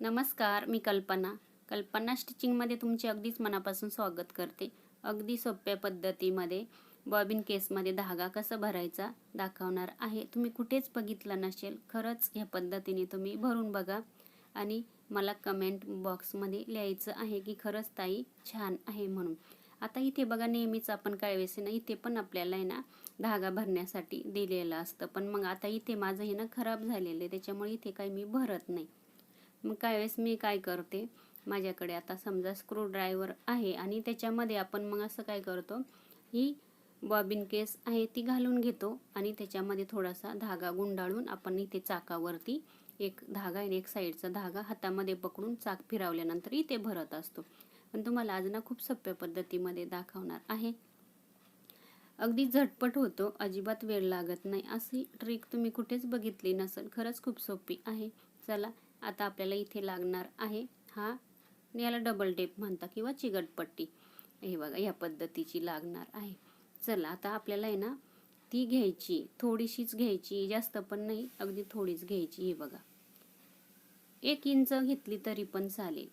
नमस्कार मी कल्पना. कल्पना स्टिचिंगमध्ये तुमचे अगदीच मनापासून स्वागत करते. अगदी सोप्या पद्धतीमध्ये बॉबिन केसमध्ये धागा कसा भरायचा दाखवणार आहे. तुम्ही कुठेच बघितलं नसेल खरंच ह्या पद्धतीने तुम्ही भरून बघा. आणि मला कमेंट बॉक्समध्ये लिहायचं आहे की खरंच ताई छान आहे म्हणून. आता इथे बघा नेहमीच आपण काय ना इथे पण आपल्याला आहे ना धागा भरण्यासाठी दिलेलं असतं. पण मग आता इथे माझं हे ना खराब झालेलं आहे त्याच्यामुळे इथे काही मी भरत नाही. मग काय वेळेस मी काय करते माझ्याकडे आता समजा स्क्रूड्रायव्हर आहे आणि त्याच्यामध्ये आपण मग असं काय करतो ही बॉबिन केस आहे ती घालून घेतो आणि त्याच्यामध्ये थोडासा धागा गुंडाळून आपण इथे चाकावरती एक धागा आणि एक साईडचा धागा हातामध्ये पकडून चाक फिरवल्यानंतर इथे भरत असतो. पण तुम्हाला आज ना खूप सोप्या पद्धतीमध्ये दाखवणार आहे. अगदी झटपट होतो अजिबात वेळ लागत नाही. अशी ट्रिक तुम्ही कुठेच बघितली नसेल खरंच खूप सोपी आहे. चला आता आपल्याला इथे लागणार आहे हा याला डबल टेप म्हणता किंवा चिगटपट्टी हे बघा या पद्धतीची लागणार आहे. चला आता आपल्याला आहे ना ती घ्यायची थोडीशीच घ्यायची जास्त पण नाही अगदी थोडीच घ्यायची हे बघा. एक इंच घेतली तरी पण चालेल.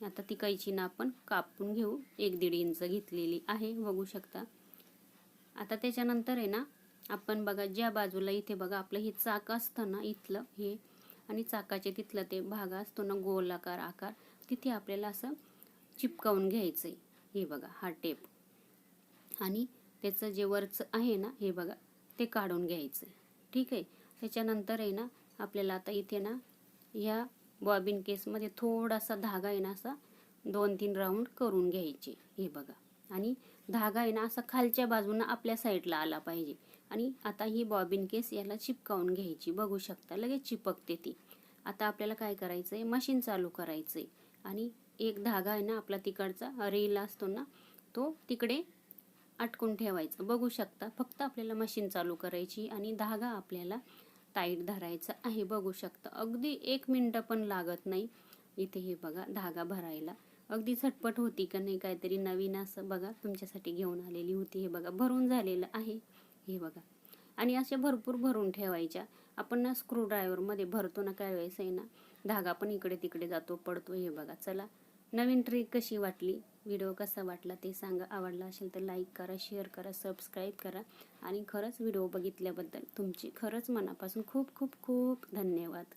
आता ती कैचीनं आपण कापून घेऊ. एक दीड इंच घेतलेली आहे बघू शकता. आता त्याच्यानंतर आहे ना आपण बघा ज्या बाजूला इथे बघा आपलं हे चाक असतं ना इथलं हे आणि चाकाचे तिथलं ते भाग असतो ना गोलाकार आकार तिथे आपल्याला असं चिपकावून घ्यायचं आहे हे बघा हा टेप. आणि त्याचं जे वरचं आहे ना हे बघा ते काढून घ्यायचं ठीक आहे? त्याच्यानंतर आहे ना आपल्याला आता इथे ना ह्या बॉबिन केसमध्ये थोडासा धागा आहे ना असा दोन तीन राऊंड करून घ्यायचे. हे बघा. आणि धागा आहे ना असा खालच्या बाजूनं आपल्या साईडला आला पाहिजे. आणि आता ही बॉबिन केस याला चिपकावून घ्यायची. बघू शकता लगेच चिपकते ती. आता आपल्याला काय करायचं आहे मशीन चालू करायचं आहे आणि एक धागा आहे ना आपला तिकडचा रेल असतो ना तो तिकडे अटकून ठेवायचा. बघू शकता फक्त आपल्याला मशीन चालू करायची आणि धागा आपल्याला टाईट धरायचा आहे. बघू शकता अगदी एक मिनटं पण लागत नाही. इथे हे बघा धागा भरायला. अगदी झटपट होती का नाही काहीतरी नवीन असं बघा तुमच्यासाठी घेऊन आलेली होती हे बघा. भरून झालेलं आहे हे बघा. आणि असे भरपूर भरून ठेवायच्या. आपण ना स्क्रूड्रायव्हरमध्ये भरतो ना काय वेळेस आहे ना धागा पण इकडे तिकडे जातो पडतो हे बघा. चला नवीन ट्रिक कशी वाटली? व्हिडिओ कसा वाटला ते सांगा. आवडला असेल तर लाईक करा शेअर करा सबस्क्राईब करा. आणि खरंच व्हिडिओ बघितल्याबद्दल तुमची खरंच मनापासून खूप खूप खूप धन्यवाद.